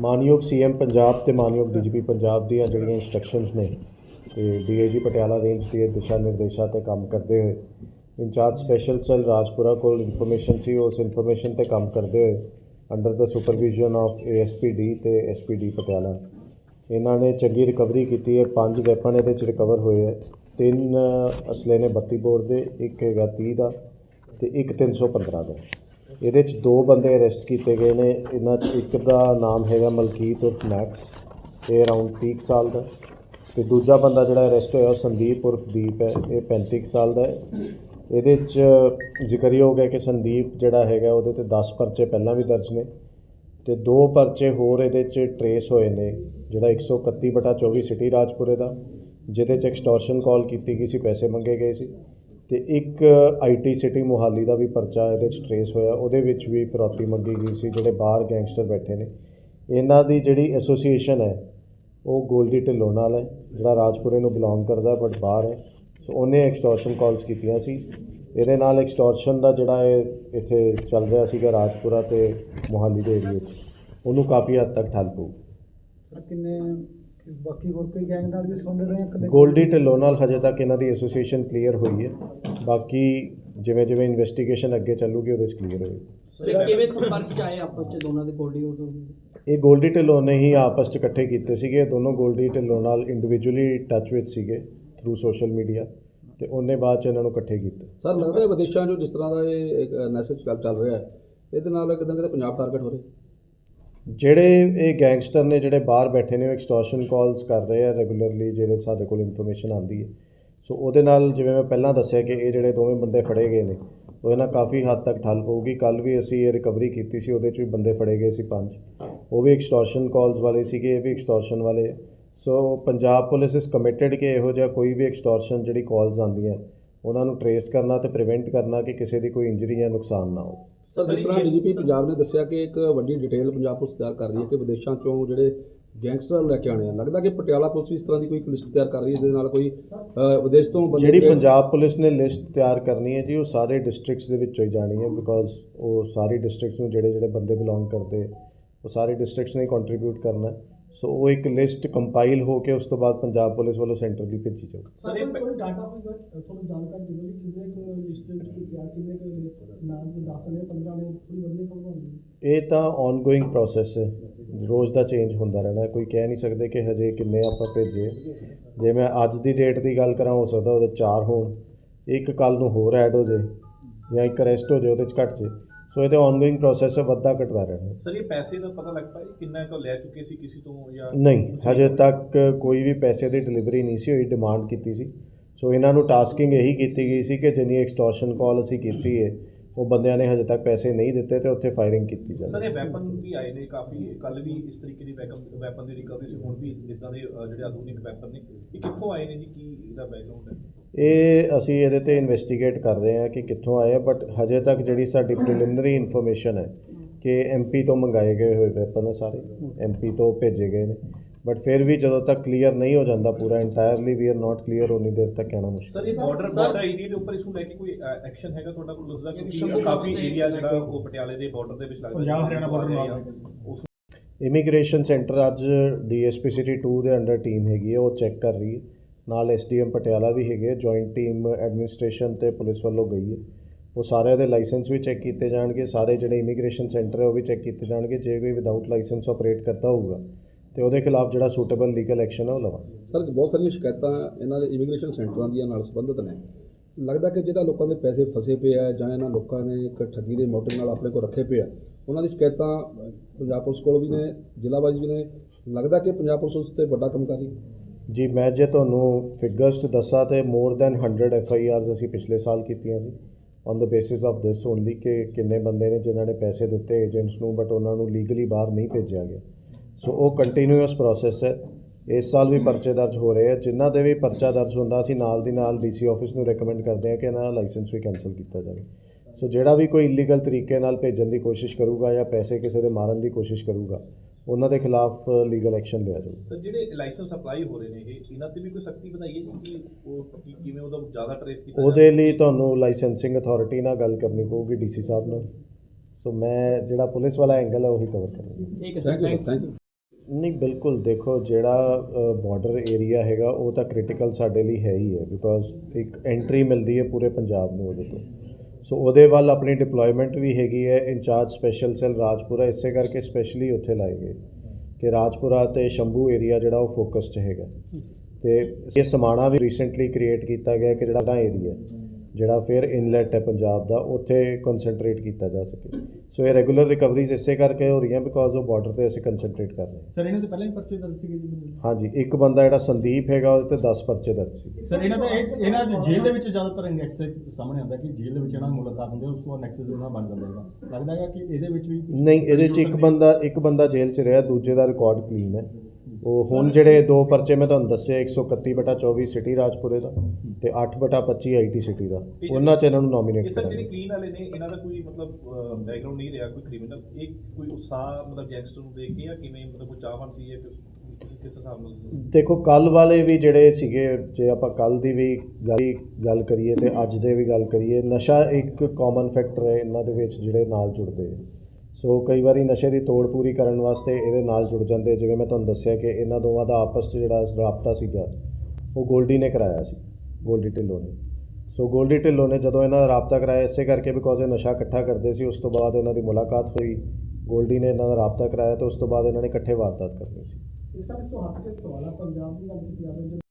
ਮਾਨਯੋਗ ਸੀਐਮ ਪੰਜਾਬ ਤੇ ਮਾਨਯੋਗ ਡੀਜੀਪੀ ਪੰਜਾਬ ਦੀਆਂ ਜਿਹੜੀਆਂ ਇਨਸਟਰਕਸ਼ਨਸ ਨੇ, ਤੇ ਡੀਏਜੀ ਪਟਿਆਲਾ ਰੇਂਜ ਦੇ ਦਿਸ਼ਾ ਨਿਰਦੇਸ਼ਾਂ ਤੇ ਕੰਮ ਕਰਦੇ ਹੋਏ, ਇੰਚਾਰਜ ਸਪੈਸ਼ਲ ਸੈੱਲ ਰਾਜਪੁਰਾ ਕੋਲ ਇਨਫੋਰਮੇਸ਼ਨ ਸੀ, ਉਸ ਇਨਫੋਰਮੇਸ਼ਨ ਤੇ ਕੰਮ ਕਰਦੇ ਹੋਏ ਅੰਡਰ ਦਾ ਸੁਪਰਵਿਜ਼ਨ ਆਫ ਏਐਸਪੀਡੀ ਤੇ ਐਸਪੀਡੀ ਪਟਿਆਲਾ। ਇਹਨਾਂ ਨੇ ਚੰਗੀ ਰਿਕਵਰੀ ਕੀਤੀ ਹੈ, ਪੰਜ ਵੈਪਨ ਇਹਦੇ ਚ ਰਿਕਵਰ ਹੋਏ ਹੈ, ਤਿੰਨ ਅਸਲੇ ਨੇ 32 ਬੋਰ ਦੇ, ਇੱਕ ਹੈਗਾ 30 ਦਾ, ਤੇ ਇੱਕ 315 ਦਾ। ਇਹਦੇ ਚ ਦੋ ਬੰਦੇ ਅਰੈਸਟ ਕੀਤੇ ਗਏ ਨੇ। ਇਹਨਾਂ ਚ ਇੱਕ ਦਾ ਨਾਮ ਹੈਗਾ ਮਲਕੀਤ ਉਰਫ ਮੈਕਸ, ਇਹ ਅਰਾਊਂਡ 30 ਕੁ ਸਾਲ ਦਾ। ਤੇ ਦੂਜਾ ਬੰਦਾ ਜਿਹੜਾ ਅਰੈਸਟ ਹੋਇਆ ਉਹ ਸੰਦੀਪ ਉਰਫ ਦੀਪ ਹੈ, ਇਹ 35 ਕੁ ਸਾਲ ਦਾ ਹੈ। ਇਹਦੇ ਚ ਜ਼ਿਕਰਯੋਗ ਹੈ ਕਿ ਸੰਦੀਪ ਜਿਹੜਾ ਹੈਗਾ ਉਹਦੇ ਤੇ 10 ਪਰਚੇ ਪਹਿਲਾਂ ਵੀ ਦਰਜ ਨੇ। ਤੇ ਦੋ ਪਰਚੇ ਹੋਰ ਇਹਦੇ ਚ ਟਰੇਸ ਹੋਏ ਨੇ, ਜਿਹੜਾ 131 ਬਟਾ 24 ਸਿਟੀ ਰਾਜਪੁਰੇ ਦਾ, ਜਿਹਦੇ ਚ ਐਕਸਟੋਰਸ਼ਨ ਕਾਲ ਕੀਤੀ ਗਈ ਸੀ, ਪੈਸੇ ਮੰਗੇ ਗਏ ਸੀ। ਅਤੇ ਇੱਕ ਆਈ ਟੀ ਸਿਟੀ ਮੋਹਾਲੀ ਦਾ ਵੀ ਪਰਚਾ ਇਹਦੇ ਚ ਟਰੇਸ ਹੋਇਆ, ਉਹਦੇ ਵਿੱਚ ਵੀ ਫਿਰੌਤੀ ਮੰਗੀ ਗਈ ਸੀ, ਜਿਹੜੇ ਬਾਹਰ ਗੈਂਗਸਟਰ ਬੈਠੇ ਨੇ। ਇਹਨਾਂ ਦੀ ਜਿਹੜੀ ਐਸੋਸੀਏਸ਼ਨ ਹੈ, ਉਹ ਗੋਲਡੀ ਢਿੱਲੋਂ ਨਾਲ ਹੈ, ਜਿਹੜਾ ਰਾਜਪੁਰੇ ਨੂੰ ਬਿਲੋਂਗ ਕਰਦਾ ਬਟ ਬਾਹਰ ਹੈ। ਸੋ ਉਹਨੇ ਐਕਸਟੋਰਸ਼ਨ ਕਾਲਸ ਕੀਤੀਆਂ ਸੀ। ਇਹਦੇ ਨਾਲ ਐਕਸਟੋਰਸ਼ਨ ਦਾ ਜਿਹੜਾ ਇਹ ਇੱਥੇ ਚੱਲ ਰਿਹਾ ਸੀਗਾ ਰਾਜਪੁਰਾ ਤੇ ਮੋਹਾਲੀ ਦੇ ਏਰੀਏ 'ਚ, ਉਹਨੂੰ ਕਾਫੀ ਹੱਦ ਤੱਕ ਠੱਲ ਪਊ। ਕਿੰਨੇ ਬਾਕੀ ਹੋਰ ਕੋਈ ਗੈਂਗ ਨਾਲ ਵੀ ਸੰਬੰਧ ਰਹੇ ਇਕੱਲੇ ਗੋਲਡੀ ਢਿੱਲੋਂ ਨਾਲ ਹਜੇ ਤੱਕ ਇਹਨਾਂ ਦੀ ਐਸੋਸੀਏਸ਼ਨ ਕਲੀਅਰ ਹੋਈ ਹੈ। ਬਾਕੀ ਜਿਵੇਂ ਜਿਵੇਂ ਇਨਵੈਸਟੀਗੇਸ਼ਨ ਅੱਗੇ ਚੱਲੂਗੀ ਉਹਦੇ 'ਚ ਕਲੀਅਰ ਹੋਏਗੀ। ਕਿਵੇਂ ਸੰਪਰਕ ਚ ਆਏ ਆਪਸ ਚ ਦੋਨਾਂ ਦੇ ਕੋਡੀ ਉਦੋਂ ਇਹ ਗੋਲਡੀ ਢਿੱਲੋਂ ਨੇ ਹੀ ਆਪਸ 'ਚ ਇਕੱਠੇ ਕੀਤੇ ਸੀਗੇ। ਦੋਨੋਂ ਗੋਲਡੀ ਢਿੱਲੋਂ ਨਾਲ ਇੰਡੀਵਿਜੂਅਲੀ ਟੱਚ ਵਿੱਚ ਸੀਗੇ ਥਰੂ ਸੋਸ਼ਲ ਮੀਡੀਆ ਤੇ ਉਹਨੇ ਬਾਅਦ 'ਚ ਇਹਨਾਂ ਨੂੰ ਇਕੱਠੇ ਕੀਤਾ। ਸਰ ਲੱਗਦਾ ਹੈ ਵਿਦੇਸ਼ਾਂ 'ਚੋਂ ਜਿਸ ਤਰ੍ਹਾਂ ਦਾ ਇਹ ਇੱਕ ਮੈਸੇਜ ਚੱਲ ਚੱਲ ਰਿਹਾ ਹੈ ਇਹਦੇ ਨਾਲ ਕਿਤੇ ਨਾ ਕਿਤੇ ਪੰਜਾਬ ਟਾਰਗੇਟ ਹੋ ਰਿਹਾ ਜਿਹੜੇ ਇਹ ਗੈਂਗਸਟਰ ਨੇ, ਜਿਹੜੇ ਬਾਹਰ ਬੈਠੇ ਨੇ, ਉਹ ਐਕਸਟੋਰਸ਼ਨ ਕਾਲਸ ਕਰ ਰਹੇ ਆ ਰੈਗੂਲਰਲੀ ਜਿਹੜੇ ਸਾਡੇ ਕੋਲ ਇਨਫੋਰਮੇਸ਼ਨ ਆਉਂਦੀ ਹੈ। ਸੋ ਉਹਦੇ ਨਾਲ ਜਿਵੇਂ ਮੈਂ ਪਹਿਲਾਂ ਦੱਸਿਆ ਕਿ ਇਹ ਜਿਹੜੇ ਦੋਵੇਂ ਬੰਦੇ ਫੜੇ ਗਏ ਨੇ ਉਹਦੇ ਨਾਲ ਕਾਫੀ ਹੱਦ ਤੱਕ ਠੱਲ ਪਊਗੀ। ਕੱਲ ਵੀ ਅਸੀਂ ਇਹ ਰਿਕਵਰੀ ਕੀਤੀ ਸੀ, ਉਹਦੇ 'ਚ ਵੀ ਬੰਦੇ ਫੜੇ ਗਏ ਸੀ ਪੰਜ। ਉਹ ਵੀ ਐਕਸਟੋਰਸ਼ਨ ਕਾਲਸ ਵਾਲੇ ਸੀਗੇ, ਇਹ ਵੀ ਐਕਸਟੋਰਸ਼ਨ ਵਾਲੇ so Punjab police is committed ਕਿ ਇਹੋ ਜਿਹਾ ਕੋਈ ਵੀ ਐਕਸਟੋਰਸ਼ਨ ਜਿਹੜੀ ਕਾਲਸ ਆਉਂਦੀਆਂ, ਉਹਨਾਂ ਨੂੰ ਟਰੇਸ ਕਰਨਾ ਤੇ ਪ੍ਰੀਵੈਂਟ ਕਰਨਾ ਕਿ ਕਿਸੇ ਦੀ ਕੋਈ ਇੰਜਰੀ ਜਾਂ ਨੁਕਸਾਨ ਨਾ ਹੋ ਸਰ ਜਿਸ ਤਰ੍ਹਾਂ ਡੀਜੀਪੀ ਪੰਜਾਬ ਨੇ ਦੱਸਿਆ ਕਿ ਇੱਕ ਵੱਡੀ ਡਿਟੇਲ ਪੰਜਾਬ ਪੁਲਿਸ ਤਿਆਰ ਕਰ ਰਹੀ ਹੈ ਕਿ ਵਿਦੇਸ਼ਾਂ 'ਚੋਂ ਜਿਹੜੇ ਗੈਂਗਸਟਰ ਲੈ ਕੇ ਆਣੇ ਆ। ਲੱਗਦਾ ਕਿ ਪਟਿਆਲਾ ਪੁਲਿਸ ਵੀ ਇਸ ਤਰ੍ਹਾਂ ਦੀ ਕੋਈ ਲਿਸਟ ਤਿਆਰ ਕਰ ਰਹੀ ਹੈ ਜਿਹਦੇ ਨਾਲ ਕੋਈ ਵਿਦੇਸ਼ ਤੋਂ ਬੰਦੇ ਜਿਹੜੀ ਜਿਹੜੇ- ਪੰਜਾਬ ਪੁਲਿਸ ਨੇ ਲਿਸਟ ਤਿਆਰ ਕਰਨੀ ਹੈ ਜੀ ਉਹ ਸਾਰੇ ਡਿਸਟ੍ਰਿਕਟਸ ਦੇ ਵਿੱਚੋਂ ਹੀ ਜਾਣੀ ਹੈ ਬਿਕੋਜ਼ ਉਹ ਸਾਰੀ ਡਿਸਟ੍ਰਿਕਟਸ ਨੂੰ ਜਿਹੜੇ ਜਿਹੜੇ ਬੰਦੇ ਬਿਲੋਂਗ ਕਰਦੇ ਉਹ ਸਾਰੇ ਡਿਸਟ੍ਰਿਕਟਸ ਨੇ ਕੰਟਰੀਬਿਊਟ ਕਰਨਾ ਹੈ। ਸੋ ਉਹ ਇੱਕ ਲਿਸਟ ਕੰਪਾਈਲ ਹੋ ਕੇ ਉਸ ਤੋਂ ਬਾਅਦ ਪੰਜਾਬ ਪੁਲਿਸ ਵੱਲੋਂ ਸੈਂਟਰ ਦੀ ਭੇਜੀ ਜਾਊਗੀ ਸਰ ਇਹ ਕੋਈ ਡਾਟਾ ਹੋਊਗਾ ਤੁਹਾਨੂੰ ਜਾਣਕਾਰੀ ਦਿਓ ਕਿ ਕਿੰਨੇ ਕੁ ਲਿਸਟ ਵਿੱਚ ਕੋਈ ਤਿਆਰ ਕਿੰਨੇ ਕੁ ਨਾਮ ਦੇ 10 ਨੇ 15 ਨੇ ਥੋੜੀ ਵਧੀਆ ਹੁੰਦੀ ਇਹ ਤਾਂ ਆਨਗੋਇੰਗ ਪ੍ਰੋਸੈਸ ਹੈ। ਰੋਜ਼ ਦਾ ਚੇਂਜ ਹੁੰਦਾ ਰਹਿਣਾ। ਕੋਈ ਕਹਿ ਨਹੀਂ ਸਕਦੇ ਕਿ ਹਜੇ ਕਿੰਨੇ ਆਪਾਂ ਭੇਜੇ। ਜੇ ਮੈਂ ਅੱਜ ਦੀ ਡੇਟ ਦੀ ਗੱਲ ਕਰਾਂ ਹੋ ਸਕਦਾ ਉਹਦੇ 4 ਹੋਣ। ਇੱਕ ਕੱਲ ਨੂੰ ਹੋਰ ਐਡ ਹੋ ਜੇ ਜਾਂ ਇੱਕ ਅਰੈਸਟ ਹੋ ਜੇ ਉਹਦੇ 'ਚ ਘਟ ਜੇ। ਸੋ ਇਹ ਤਾਂ ਆਨਗੋਇੰਗ ਪ੍ਰੋਸੈਸ ਹੈ ਵੱਧਦਾ ਘਟਦਾ ਰਹਿਣਾ। ਸਰ ਇਹ ਪੈਸੇ ਦਾ ਪਤਾ ਲੱਗ ਪਾਇਆ ਕਿੰਨਾ ਕੁ ਲੈ ਚੁੱਕੇ ਸੀ ਕਿਸੇ ਤੋਂ ਜਾਂ ਨਹੀਂ ਹਜੇ ਤੱਕ ਕੋਈ ਵੀ ਪੈਸੇ ਦੀ ਡਿਲੀਵਰੀ ਨਹੀਂ ਸੀ ਹੋਈ ਡਿਮਾਂਡ ਕੀਤੀ ਸੀ ਸੋ ਇਹਨਾਂ ਨੂੰ ਟਾਸਕਿੰਗ ਇਹੀ ਕੀਤੀ ਗਈ ਸੀ ਕਿ ਜਿੰਨੀ ਐਕਸਟੋਰਸ਼ਨ ਕਾਲ ਅਸੀਂ ਕੀਤੀ ਹੈ ਉਹ ਬੰਦਿਆਂ ਨੇ ਹਜੇ ਤੱਕ ਪੈਸੇ ਨਹੀਂ ਦਿੱਤੇ ਤੇ ਉੱਥੇ ਫਾਇਰਿੰਗ ਕੀਤੀ ਸਰ ਜਾਵੇ ਇਹ ਵੈਪਨ ਵੀ ਆਏ ਨੇ ਕਾਫੀ। ਕੱਲ ਵੀ ਇਸ ਤਰੀਕੇ ਦੀ ਵੈਪਨ ਵੈਪਨ ਦੀ ਰਿਕਵਰੀ ਸੀ ਹੁਣ ਵੀ ਇਦਾਂ ਦੇ ਜਿਹੜੇ ਆਧੁਨਿਕ ਵੈਪਨ ਨੇ ਇਹ ਕਿੱਥੋਂ ਆਏ ਨੇ ਜੀ? ਕੀ ਇਹਦਾ ਬੈਕਗ੍ਰਾਉਂਡ ਹੈ? ਇਹ ਅਸੀਂ ਇਹਦੇ ਤੇ ਇਨਵੈਸਟੀਗੇਟ ਕਰ ਰਹੇ ਹਾਂ ਕਿ ਕਿੱਥੋਂ ਆਏ ਬਟ ਹਜੇ ਤੱਕ ਜਿਹੜੀ ਸਾਡੀ ਪ੍ਰੀਲਿਮਿਨਰੀ ਇਨਫੋਰਮੇਸ਼ਨ ਹੈ ਕਿ ਐਮਪੀ ਤੋਂ ਮੰਗਾਏ ਗਏ ਹੋਏ ਵੈਪਨ ਸਾਰੇ ਐਮਪੀ ਤੋਂ ਭੇਜੇ ਗਏ ਨੇ। ਬਟ ਫਿਰ ਵੀ ਜਦੋਂ ਤੱਕ ਕਲੀਅਰ ਨਹੀਂ ਹੋ ਜਾਂਦਾ ਪੂਰਾ entirely we are not clear ਉਨੀ ਦੇਰ ਤੱਕ ਕਹਿਣਾ ਮੁਸ਼ਕਿਲ ਸਰ ਇਹ ਬਾਰਡਰ ਬਾਰਡਰ ਏਰੀਆ ਦੇ ਉੱਪਰ ਇਸ ਨੂੰ ਲੈ ਕੇ ਕੋਈ ਐਕਸ਼ਨ ਹੈਗਾ ਤੁਹਾਡਾ? ਕੋਲ ਉਸਦਾ ਕਿਉਂਕਿ ਕਾਫੀ ਏਰੀਆ ਜਿਹੜਾ ਉਹ ਪਟਿਆਲੇ ਦੇ ਬਾਰਡਰ ਦੇ ਵਿੱਚ ਲੱਗਦਾ ਪੰਜਾਬ ਹਰਿਆਣਾ ਬਾਰਡਰ ਉਸ ਇਮੀਗ੍ਰੇਸ਼ਨ ਸੈਂਟਰ ਅੱਜ ਡੀਐਸਪੀ ਸਿਟੀ 2 ਦੇ ਅੰਡਰ ਟੀਮ ਹੈਗੀ ਹੈ ਉਹ ਚੈੱਕ ਕਰ ਰਹੀ ਹੈ। ਨਾਲ ਐਸਡੀਐਮ ਪਟਿਆਲਾ ਵੀ ਹੈਗੇ ਜੁਆਇੰਟ ਟੀਮ ਐਡਮਿਨਿਸਟ੍ਰੇਸ਼ਨ ਤੇ ਪੁਲਿਸ ਵੱਲੋਂ ਗਈ ਹੈ। ਉਹ ਸਾਰਿਆਂ ਦੇ ਲਾਇਸੈਂਸ ਵੀ ਚੈੱਕ ਕੀਤੇ ਜਾਣਗੇ ਸਾਰੇ ਜਿਹੜੇ ਇਮੀਗ੍ਰੇਸ਼ਨ ਸੈਂਟਰ ਹੈ ਉਹ ਵੀ ਚੈੱਕ ਕੀਤੇ ਜਾਣਗੇ ਜੇ ਕੋਈ ਵਿਦਆਊਟ ਲਾਇਸੈਂਸ ਆਪਰੇਟ ਕਰਦਾ ਹੋਊਗਾ। ਤੇ ਉਹਦੇ ਖਿਲਾਫ ਜਿਹੜਾ ਸੂਟੇਬਲ ਲੀਗਲ ਐਕਸ਼ਨ ਹੈ ਉਹ ਲਵਾਂਗੇ। ਸਰ ਬਹੁਤ ਸਾਰੀਆਂ ਸ਼ਿਕਾਇਤਾਂ ਇਹਨਾਂ ਦੇ ਇਮੀਗ੍ਰੇਸ਼ਨ ਸੈਂਟਰਾਂ ਦੀਆਂ ਨਾਲ ਸੰਬੰਧਿਤ ਨੇ। ਲੱਗਦਾ ਕਿ ਜਿਹੜਾ ਲੋਕਾਂ ਦੇ ਪੈਸੇ ਫਸੇ ਪਏ ਆ ਜਾਂ ਇਹਨਾਂ ਲੋਕਾਂ ਨੇ ਇੱਕ ਠੱਗੀ ਦੇ ਮੋਟਿਵ ਨਾਲ ਆਪਣੇ ਕੋਲ ਰੱਖੇ ਪਏ ਆ ਉਹਨਾਂ ਦੀ ਸ਼ਿਕਾਇਤਾਂ ਪੰਜਾਬ ਪੁਲਿਸ ਕੋਲ ਵੀ ਨੇ ਜ਼ਿਲ੍ਹਾ ਵਾਈਜ਼ ਵੀ ਨੇ। ਲੱਗਦਾ ਕਿ ਪੰਜਾਬ ਪੁਲਿਸ ਉਸ ਤੇ ਵੱਡਾ ਕੰਮ ਕਰ ਰਹੀ ਜੀ ਮੈਂ ਜੇ ਤੁਹਾਨੂੰ ਫਿਗਰਸ ਦੱਸਾਂ ਤੇ more than 100 F I Rs ਅਸੀਂ ਪਿਛਲੇ ਸਾਲ ਕੀਤੀਆਂ ਸੀ। On the basis of this only ਕਿ ਕਿੰਨੇ ਬੰਦੇ ਨੇ ਜਿਨ੍ਹਾਂ ਨੇ ਪੈਸੇ ਦਿੱਤੇ ਏਜੰਟਸ ਨੂੰ ਬਟ ਉਹਨਾਂ ਨੂੰ ਲੀਗਲੀ ਬਾਹਰ ਨਹੀਂ ਭੇਜਿਆ ਗਿਆ। ਸੋ ਉਹ ਕੰਟੀਨਿਊਅਸ ਪ੍ਰੋਸੈਸ ਹੈ। ਇਸ ਸਾਲ ਵੀ ਪਰਚੇ ਦਰਜ ਹੋ ਰਹੇ ਆ ਜਿਨ੍ਹਾਂ ਦੇ ਵੀ ਪਰਚਾ ਦਰਜ ਹੁੰਦਾ ਅਸੀਂ ਨਾਲ ਦੀ ਨਾਲ ਡੀਸੀ ਆਫਿਸ ਨੂੰ ਰეკਮੈਂਡ ਕਰਦੇ ਹਾਂ ਕਿ ਇਹਨਾਂ ਦਾ ਲਾਇਸੈਂਸ ਵੀ ਕੈਨਸਲ ਕੀਤਾ ਜਾਵੇ। ਸੋ ਜਿਹੜਾ ਵੀ ਕੋਈ ਇਲੀਗਲ ਤਰੀਕੇ ਨਾਲ ਭੇਜਣ ਦੀ ਕੋਸ਼ਿਸ਼ ਕਰੂਗਾ ਜਾਂ ਪੈਸੇ ਕਿਸੇ ਦੇ ਮਾਰਨ ਦੀ ਕੋਸ਼ਿਸ਼ ਕਰੂਗਾ ਉਹਨਾਂ ਦੇ ਖਿਲਾਫ ਲੀਗਲ ਐਕਸ਼ਨ ਲਿਆ ਜਾਊਗਾ ਸਰ ਜਿਹੜੇ ਲਾਇਸੈਂਸ ਅਪਲਾਈ ਹੋ ਰਹੇ ਨੇ ਇਹ ਇਹਨਾਂ ਤੇ ਵੀ ਕੋਈ ਸਖਤੀ ਜੀ ਕਿ ਉਹ ਕਿਵੇਂ ਉਹਦਾ ਜ਼ਿਆਦਾ ਟਰੇਸ ਕੀਤਾ ਉਹਦੇ ਲਈ ਤੁਹਾਨੂੰ ਲਾਇਸੈਂਸਿੰਗ ਅਥਾਰਟੀ ਨਾਲ ਗੱਲ ਕਰਨੀ ਪਊਗੀ ਡੀਸੀ ਸਾਹਿਬ ਨਾਲ। ਸੋ ਮੈਂ ਜਿਹੜਾ ਪੁਲਿਸ ਵਾਲਾ ਐਂਗਲ ਹੈ ਉਹੀ ਕਵਰ ਕਰਾਂਗਾ। ਠੀਕ ਹੈ sir thank you thank thank you ਨਹੀਂ, ਬਿਲਕੁਲ ਦੇਖੋ, ਜਿਹੜਾ ਬਾਰਡਰ ਏਰੀਆ ਹੈਗਾ, ਉਹ ਤਾਂ ਕ੍ਰਿਟੀਕਲ ਸਾਡੇ ਲਈ ਹੈ ਹੀ ਹੈ ਬਿਕੋਜ਼ ਇੱਕ ਐਂਟਰੀ ਮਿਲਦੀ ਹੈ ਪੂਰੇ ਪੰਜਾਬ ਨੂੰ ਉਹਦੇ ਤੋਂ। ਸੋ ਉਹਦੇ ਵੱਲ ਆਪਣੀ ਡਿਪਲੋਇਮੈਂਟ ਵੀ ਹੈਗੀ ਹੈ ਇੰਚਾਰਜ ਸਪੈਸ਼ਲ ਸੈੱਲ ਰਾਜਪੁਰਾ, ਇਸੇ ਕਰਕੇ ਸਪੈਸ਼ਲੀ ਉੱਥੇ ਲਾਏ ਗਏ। ਕਿ ਰਾਜਪੁਰਾ ਤੇ ਸ਼ੰਭੂ ਏਰੀਆ ਜਿਹੜਾ ਉਹ ਫੋਕਸਡ ਹੈਗਾ। ਤੇ ਇਹ ਸਮਾਣਾ ਵੀ ਰੀਸੈਂਟਲੀ ਕ੍ਰੀਏਟ ਕੀਤਾ ਗਿਆ ਕਿ ਜਿਹੜਾ ਏਰੀਆ ਜਿਹੜਾ ਫਿਰ ਇਨਲੈਟ ਹੈ ਪੰਜਾਬ ਦਾ ਉੱਥੇ ਕਨਸੈਂਟਰੇਟ ਕੀਤਾ ਜਾ ਸਕੇ। ਸੋ ਇਹ ਰੈਗੂਲਰ ਰਿਕਵਰੀਜ਼ ਇਸੇ ਕਰਕੇ ਹੋ ਰਹੀਆਂ ਬਿਕੋਜ਼ ਉਹ ਬਾਰਡਰ ਤੇ ਅਸੀਂ ਕਨਸੈਂਟਰੇਟ ਕਰ ਰਹੇ ਹਾਂ। ਸਰ ਇਹਨਾਂ ਤੋਂ ਪਹਿਲਾਂ ਹੀ ਪਰਚੇ ਦਰਜ ਸੀਗੇ ਜੀ ਹਾਂਜੀ ਇੱਕ ਬੰਦਾ ਜਿਹੜਾ ਸੰਦੀਪ ਹੈਗਾ ਉਹਦੇ ਤੇ 10 ਪਰਚੇ ਦਰਜ ਸੀ ਸਰ ਇਹਨਾਂ ਦਾ ਇਹਨਾਂ ਦੀ ਜੇਲ੍ਹ ਦੇ ਵਿੱਚ ਜ਼ਿਆਦਾਤਰ ਨੈਕਸਸ ਸਾਹਮਣੇ ਆਉਂਦਾ ਕਿ ਜੇਲ੍ਹ ਦੇ ਵਿੱਚ ਇਹਨਾਂ ਮੁਲਾਕਾਤ ਹੁੰਦੀ ਹੈ ਉਸ ਤੋਂ ਨੈਕਸਸ ਇਹਨਾਂ ਬਣ ਜਾਂਦਾ ਹੈਗਾ। ਲੱਗਦਾ ਹੈਗਾ ਕਿ ਇਹਦੇ ਵਿੱਚ ਵੀ ਨਹੀਂ ਇਹਦੇ 'ਚ ਇੱਕ ਬੰਦਾ ਇੱਕ ਬੰਦਾ ਜੇਲ੍ਹ 'ਚ ਰਿਹਾ ਦੂਜੇ ਦਾ ਰਿਕਾਰਡ ਕਲੀਨ ਹੈ। ਉਹ ਹੁਣ ਜਿਹੜੇ ਦੋ ਪਰਚੇ ਮੈਂ ਤੁਹਾਨੂੰ ਦੱਸਿਆ 131 ਬਟਾ 24 ਸਿਟੀ ਰਾਜਪੁਰੇ ਦਾ ਤੇ 8 ਬਟਾ 25 ਆਈਟੀ ਸਿਟੀ ਦਾ ਉਹਨਾਂ 'ਚ ਇਹਨਾਂ ਨੂੰ ਨੋਮੀਨੇਟ ਸਰ ਜਿਹੜੇ ਕਲੀਨ ਵਾਲੇ ਨੇ ਇਹਨਾਂ ਦਾ ਕੋਈ ਮਤਲਬ ਬੈਕਗ੍ਰਾਉਂਡ ਨਹੀਂ ਰਿਹਾ ਕੋਈ ਕ੍ਰਿਮੀਨਲ ਇਹ ਕੋਈ ਉਤਸ਼ਾਹ ਮਤਲਬ ਗੈਂਗਸਟਰ ਨੂੰ ਦੇਖ ਕੇ ਜਾਂ ਕਿਵੇਂ ਮਤਲਬ ਕੋਈ ਚਾਹਵਾਨ ਸੀ ਇਹ ਕਿਸ ਕਿਸ ਹਿਸਾਬ ਨਾਲ ਦੇਖੋ ਕੱਲ ਵਾਲੇ ਵੀ ਜਿਹੜੇ ਸੀਗੇ ਜੇ ਆਪਾਂ ਕੱਲ ਦੀ ਵੀ ਗੱਲ ਗੱਲ ਕਰੀਏ ਤੇ ਅੱਜ ਦੇ ਵੀ ਗੱਲ ਕਰੀਏ ਨਸ਼ਾ ਇੱਕ ਕਾਮਨ ਫੈਕਟਰ ਹੈ ਇਹਨਾਂ ਦੇ ਵਿੱਚ ਜਿਹੜੇ ਨਾਲ ਜੁੜਦੇ ਹੈ। ਸੋ ਕਈ ਵਾਰੀ ਨਸ਼ੇ ਦੀ ਤੋੜ ਪੂਰੀ ਕਰਨ ਵਾਸਤੇ ਇਹਦੇ ਨਾਲ ਜੁੜ ਜਾਂਦੇ ਜਿਵੇਂ ਮੈਂ ਤੁਹਾਨੂੰ ਦੱਸਿਆ ਕਿ ਇਹਨਾਂ ਦੋਵਾਂ ਦਾ ਆਪਸ 'ਚ ਜਿਹੜਾ ਰਾਬਤਾ ਸੀਗਾ, ਉਹ ਗੋਲਡੀ ਨੇ ਕਰਾਇਆ ਸੀ, ਗੋਲਡੀ ਢਿੱਲੋਂ ਨੇ। ਸੋ ਗੋਲਡੀ ਢਿੱਲੋਂ ਨੇ ਜਦੋਂ ਇਹਨਾਂ ਦਾ ਰਾਬਤਾ ਕਰਾਇਆ, ਇਸੇ ਕਰਕੇ ਬਿਕੋਜ਼ ਇਹ ਨਸ਼ਾ ਇਕੱਠਾ ਕਰਦੇ ਸੀ, ਉਸ ਤੋਂ ਬਾਅਦ ਇਹਨਾਂ ਦੀ ਮੁਲਾਕਾਤ ਹੋਈ, ਗੋਲਡੀ ਨੇ ਇਹਨਾਂ ਦਾ ਰਾਬਤਾ ਕਰਾਇਆ ਤੇ ਉਸ ਤੋਂ ਬਾਅਦ ਇਹਨਾਂ ਨੇ ਇਕੱਠੇ ਵਾਰਦਾਤ ਕਰਨੀ ਸੀ। ਇਸ ਤੋਂ ਹੱਟ ਕੇ ਸਵਾਲ ਪੰਜਾਬ ਦੀ ਗੱਲ ਕੀਤੀ ਜਾਵੇ